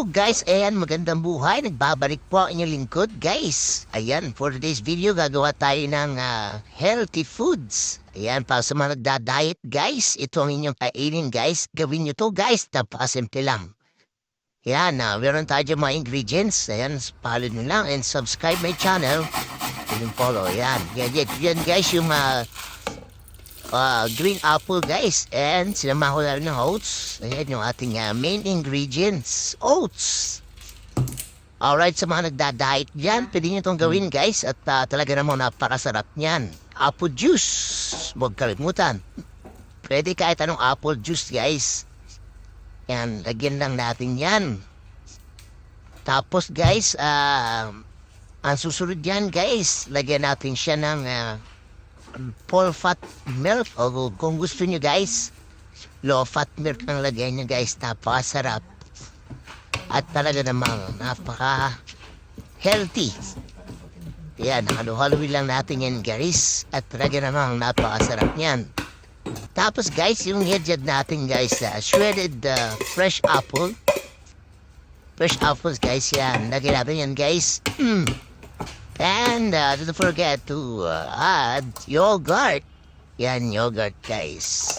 Guys, ayan magandang buhay. Nagbabalik po ang inyong lingkod guys. Ayan, for today's video gagawa tayo ng ah, healthy foods. Ayan, para sa mga nagda-diet guys, ito ang inyong kainin guys. Gawin nyo to guys, napasimple lang. Ayan, na meron tayo dyan mga ingredients. Ayan, follow nyo lang and subscribe my channel. And follow, ayan. Yan, yan, yan guys, yung ah, uh, green apple guys. And sinama ko na rin ng oats. Ayan yung ating uh, main ingredients oats. Alright sa mga nagda-diet dyan pwede nyo itong gawin guys. At uh, talaga namang napakasarap niyan. Apple juice. Huwag kalimutan. Pwede kahit anong apple juice guys. Yan lagyan lang natin yan. Tapos guys uh, ang susunod yan guys lagyan natin siya ng uh, full fat milk. O kung gusto nyo guys low fat milk ang lagay nyo guys. Napakasarap. At talaga namang napaka healthy. Yan halo-haloin lang natin yan guys. At talaga namang napakasarap yan tapos guys yung headjad natin guys uh, shredded uh, fresh apple. Fresh apples guys yan. Lagyan natin yan guys. Mm. And uh, don't forget to uh, add yogurt. Yan, yogurt, guys.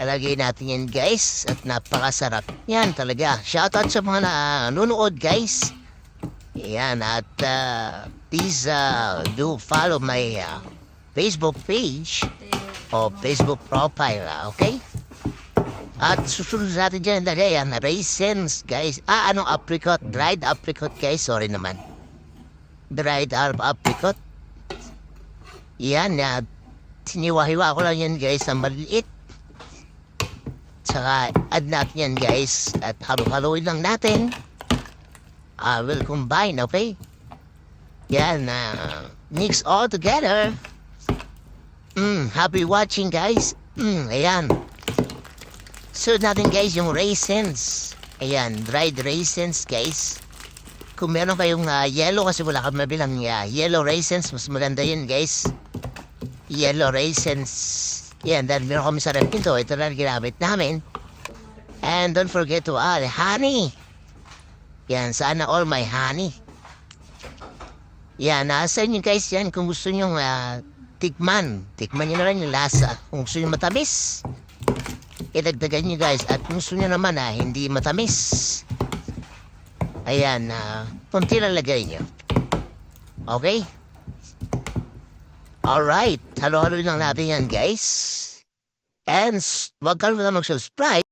Ilagay natin yan, guys. At napakasarap. Yan, talaga. Shoutout sa mga nanonood, guys. Yan, at uh, please uh, do follow my uh, Facebook page o Facebook profile, uh, okay? At susunod natin dyan, lagay yan, raisins, guys. Ah, anong apricot? Dried apricot, guys. Sorry naman dried herb apricot. Yan, na siniwa-hiwa ko lang yan guys sa maliit. Saka add natin yan guys at halo-haloin lang natin. I will combine, okay? Yan, uh, mix all together. Mm, happy watching guys. Mm, ayan. So natin guys yung raisins. Ayan, dried raisins guys kung meron kayong uh, yellow kasi wala kang mabilang uh, yellow raisins, mas maganda yun guys. Yellow raisins. Yan, dahil meron kami sa rep nito, ito na ginamit namin. And don't forget to add honey. Yan, sana all my honey. Yan, nasa inyo guys yan kung gusto nyo uh, tikman. Tikman nyo na rin yung lasa. Kung gusto nyo matamis, idagdagan nyo guys. At kung gusto nyo naman ah, hindi matamis, Ayan, uh, kunti lang lagay nyo. Okay? Alright, halo-halo lang natin yan, guys. And, wag kalimutan mag-subscribe